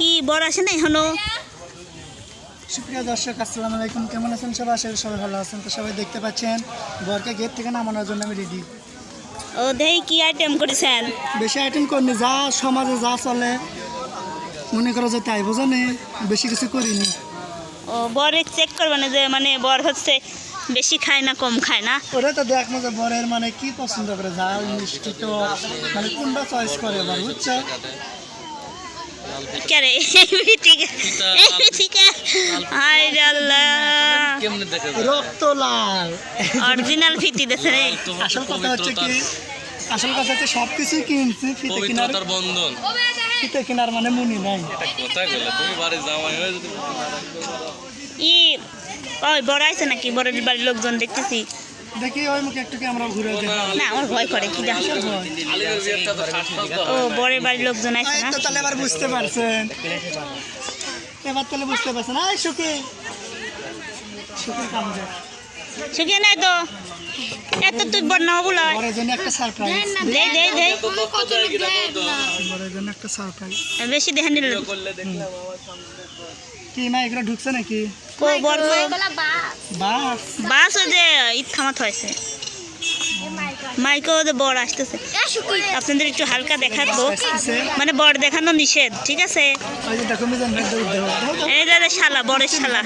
কি বর আসে না এখনও? সুপ্রিয় দর্শক আসসালামু আলাইকুম। কেমন আছেন সবাই? আশা সবাই ভালো আছেন। তো সবাই দেখতে পাচ্ছেন বরকে গেট থেকে নামানোর জন্য আমি রেডি ও দেই কি আইটেম করেছেন? বেশি আইটেম করিনি যা সমাজে যা চলে মনে করো যে তাই বোঝানে বেশি কিছু করিনি। ও বর চেক করবে না যে মানে বর হচ্ছে বেশি খায় না কম খায় না? ওরা তো দেখ যে বরের মানে কি পছন্দ করে? যা মিষ্টি তো মানে কোনটা চয়েস করে বর বুঝছ? কে রে ঠিক ঠিক হাই আল্লাহ। কেমনে দেখে রক্ত লাল। অরিজিনাল রে। আসল কথা হচ্ছে কি আসল কথা হচ্ছে সব কিছুই কিনছি ফিতে কেনার বন্ধন। ফিতে কেনার মানে মুনি নাই। গেলে তুমি বাড়ি জামাই হয়ে যদি ই ওই বড় আছে নাকি? বড়ের বাড়ির লোকজন দেখতেছি। দেখি ওই মুখে একটু আমরা ঘুরে না আমার ভয় করে কি দেখ ও বরের বাড়ির লোকজন আছে না? তাহলে এবার বুঝতে পারছেন। এবার তাহলে বুঝতে পারছেন। সুখী। সুখী কাম যায় শুকিয়ে নাই তো? এত তুই বড় নাও বলো একটা সারপ্রাইজ দে দে দে। বরের জন্য একটা সারপ্রাইজ বেশি দেখে নিল করলে দেখলাম কি মা এগুলো ঢুকছে নাকি? বাস যে ঈদ খামাত হয়েছে। মাইকে ওদের বর আসতেছে। আপনাদের একটু হালকা দেখাবো। মানে বর দেখানো নিষেধ ঠিক আছে? যে এই যে শালা বরের শালা।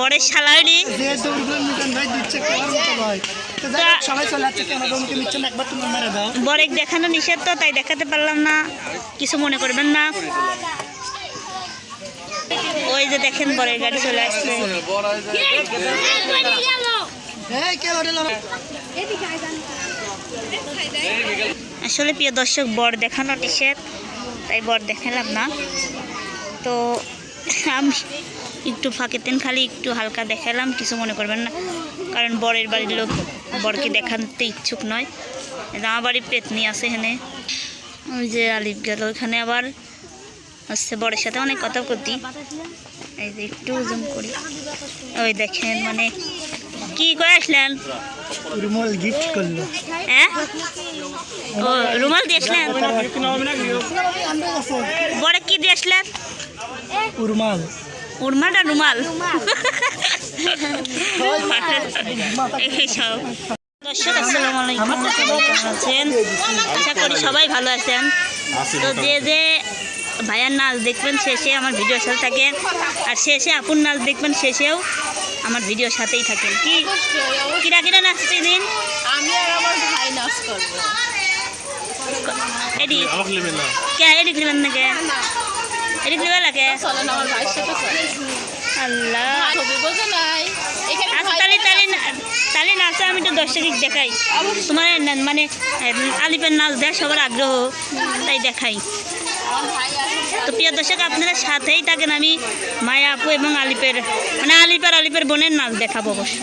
বরের শালা হইলি যে দৌড়গুলো মিজান ভাই দিচ্ছে খাওয়ার মতো ভাই। তো যাই হোক, সবাই চলে যাচ্ছে কেন রুমকে নিচ্ছেন একবার তুমি মেরে দাও। বরেক দেখানো নিষেধ তো তাই দেখাতে পারলাম না। কিছু মনে করবেন না। ওই যে দেখেন বরের গাড়ি চলে আসছে। আসলে প্রিয় দর্শক, বর দেখানো নিষেধ তাই বর দেখালাম না। তো আমি একটু ফাঁকেতেন খালি একটু হালকা দেখালাম, কিছু মনে করবেন না। কারণ বরের বাড়ির লোক বরকে দেখাতে ইচ্ছুক নয়। আমার বাড়ির পেতনি আছে এখানে। ওই যে আলিফ গেল ওখানে আবার। হচ্ছে বড়ের সাথে অনেক কথা করতি এই যে একটু জুম করি। ওই দেখেন মানে কি করে আসলেন? রুমল গিফট করল। হ্যাঁ? ও রুমাল দিয়ে আসলেন? বড় কি দিয়ে আসলেন? উরমাল। রুমাল? এইসব দর্শক আসসালামু আলাইকুম। কেমন আছেন? আশা করি সবাই ভালো আছেন। তো যে যে ভাইয়ার নাচ দেখবেন শেষে আমার ভিডিওর সাথে থাকেন। আর শেষে আপুর নাচ দেখবেন শেষেও আমার ভিডিওর সাথেই থাকেন। কি কিরা কিরা নাচতে দিন আমি আর আমার ভাই নাচ করব। এডি কে? এডি দিবেন না কে এডি দিবে লাগে চলেন আমার ভাইয়ের সাথে চলেন আল্লাহ। ছবি বোঝো নাই। এখানে আচ্ছা তাহলে তাহলে না- তাহলে নাচে আমি তো দর্শক দেখাই। তোমার না- মানে আলিপের নাচ দেখ সবার আগ্রহ। তাই দেখাই। তো প্রিয় দর্শক, আপনারা সাথেই থাকেন। আমি, মায়া আপু এবং আলিপের মানে আলিপের আলিপের বোনের নাচ দেখাবো অবশ্য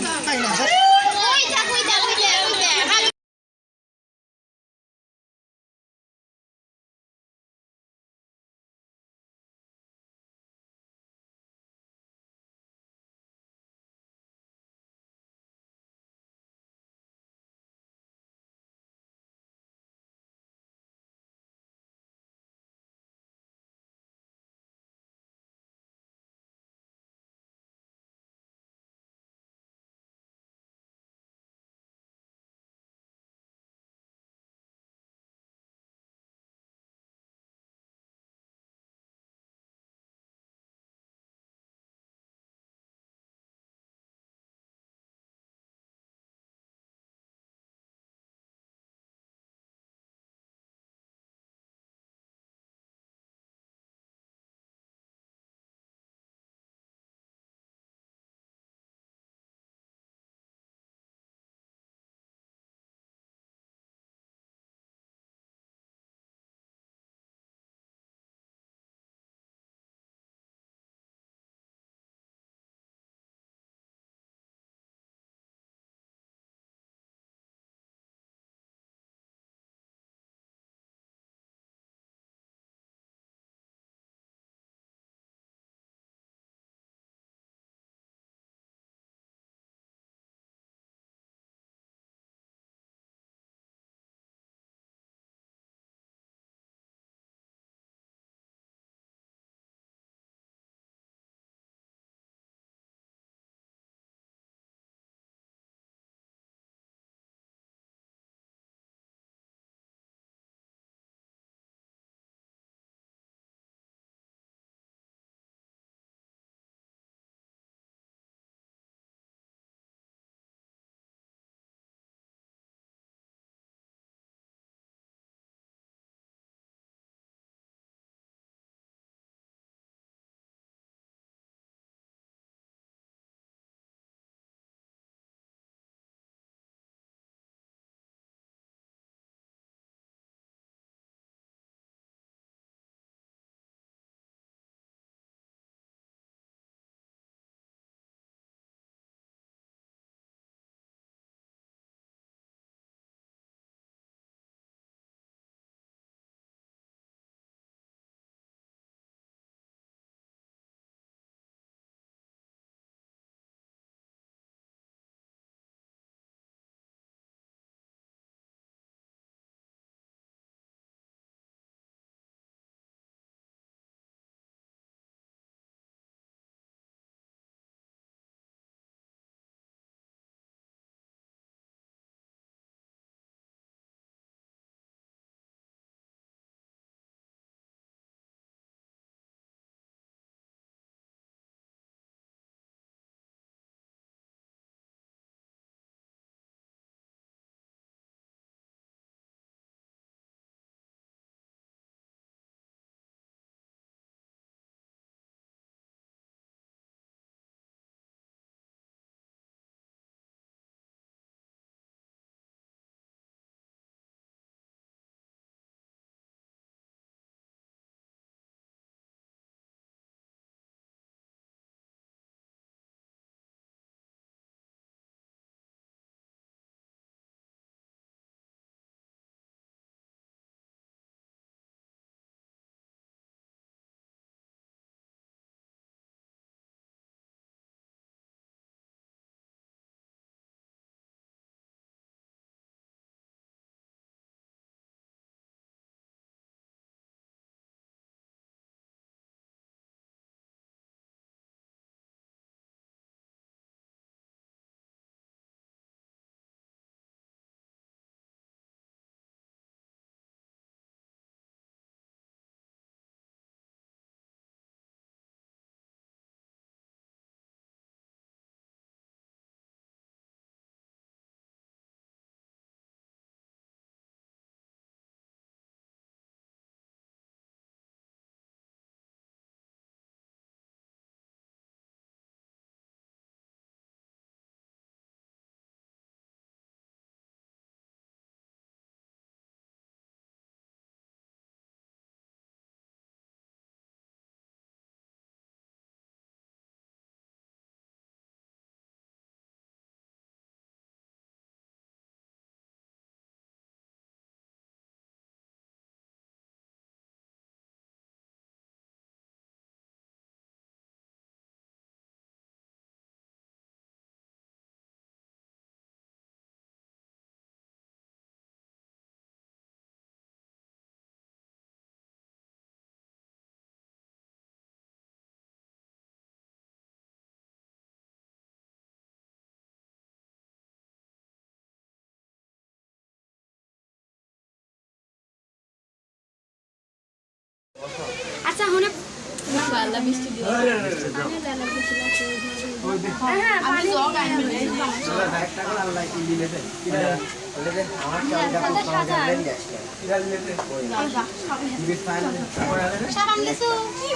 আচ্ছা হনে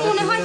মনে হয়